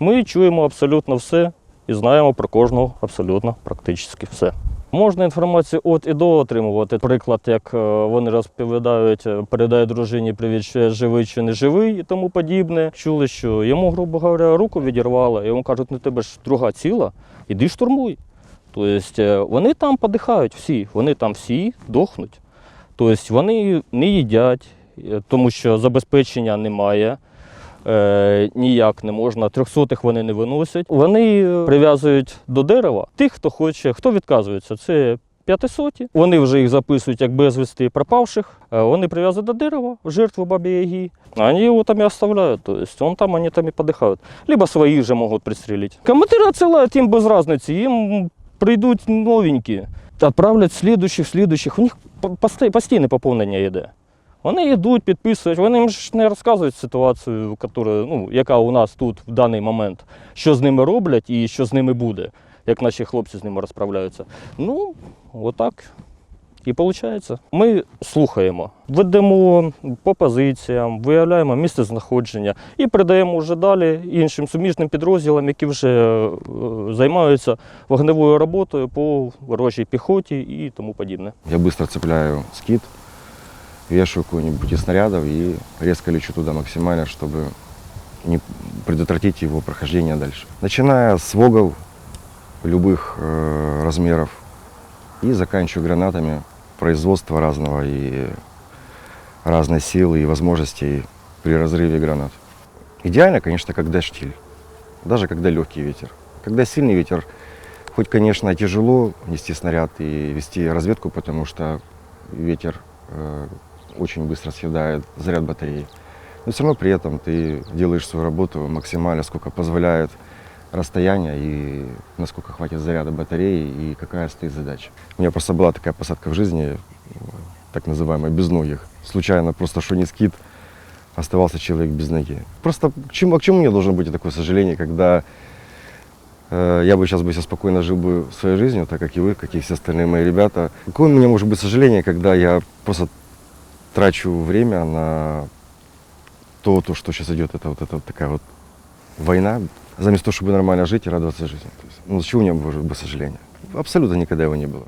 Ми чуємо абсолютно все і знаємо про кожного абсолютно практично все. Можна інформацію от і до отримувати. Приклад, як е, вони розповідають, е, передай дружині привіт, що я живий чи не живий і тому подібне. Чули, що йому, грубо говоря, руку відірвало, йому кажуть, ну тебе ж друга ціла, іди штурмуй. Тобто е, вони там подихають всі, вони там всі дохнуть. Тобто вони не їдять, тому що забезпечення немає. Е, ніяк не можна. Трьохсотих вони не виносять. Вони е, прив'язують до дерева тих, хто хоче, хто відказується. Це п'ятисоті. Вони вже їх записують як безвісти пропавших. Е, Вони прив'язують до дерева, жертву бабі Яги. А Вони його там і оставляють. Тобто он там, вони там і подихають. Либо своїх же можуть пристрелити. Командири відсилають їм без різниці, їм прийдуть новенькі. Відправлять слідуючих, слідуючих. У них постійне поповнення йде. Вони йдуть, підписують, вони їм ж не розказують ситуацію, яка, ну, яка у нас тут в даний момент, що з ними роблять і що з ними буде, як наші хлопці з ними розправляються. Ну, отак і виходить. Ми слухаємо, ведемо по позиціям, виявляємо місце знаходження і передаємо вже далі іншим суміжним підрозділам, які вже е, займаються вогневою роботою по ворожій піхоті і тому подібне. Я быстро цепляю скид, вешаю какой-нибудь из снарядов и резко лечу туда максимально, чтобы не предотвратить его прохождение дальше. Начиная с вогов любых э, размеров и заканчивая гранатами производства разного и разной силы и возможностей при разрыве гранат. Идеально, конечно, когда штиль, даже когда легкий ветер. Когда сильный ветер, хоть, конечно, тяжело нести снаряд и вести разведку, потому что ветер э, очень быстро съедает заряд батареи. Но все равно при этом ты делаешь свою работу максимально, сколько позволяет расстояние и насколько хватит заряда батареи и какая стоит задача. У меня просто была такая посадка в жизни, так называемая без ногих. Случайно просто скид, оставался человек без ноги. Просто к чему, а к чему мне должно быть такое сожаление, когда э, я бы сейчас бы себе спокойно жил бы своей жизнью, так как и вы, как и все остальные мои ребята. Какое у меня может быть сожаление, когда я просто трачу время на то, то что сейчас идет, это вот, это вот такая вот война, заместо того, чтобы нормально жить и радоваться жизни. То есть, ну, чего у меня может быть сожаление? Абсолютно никогда его не было.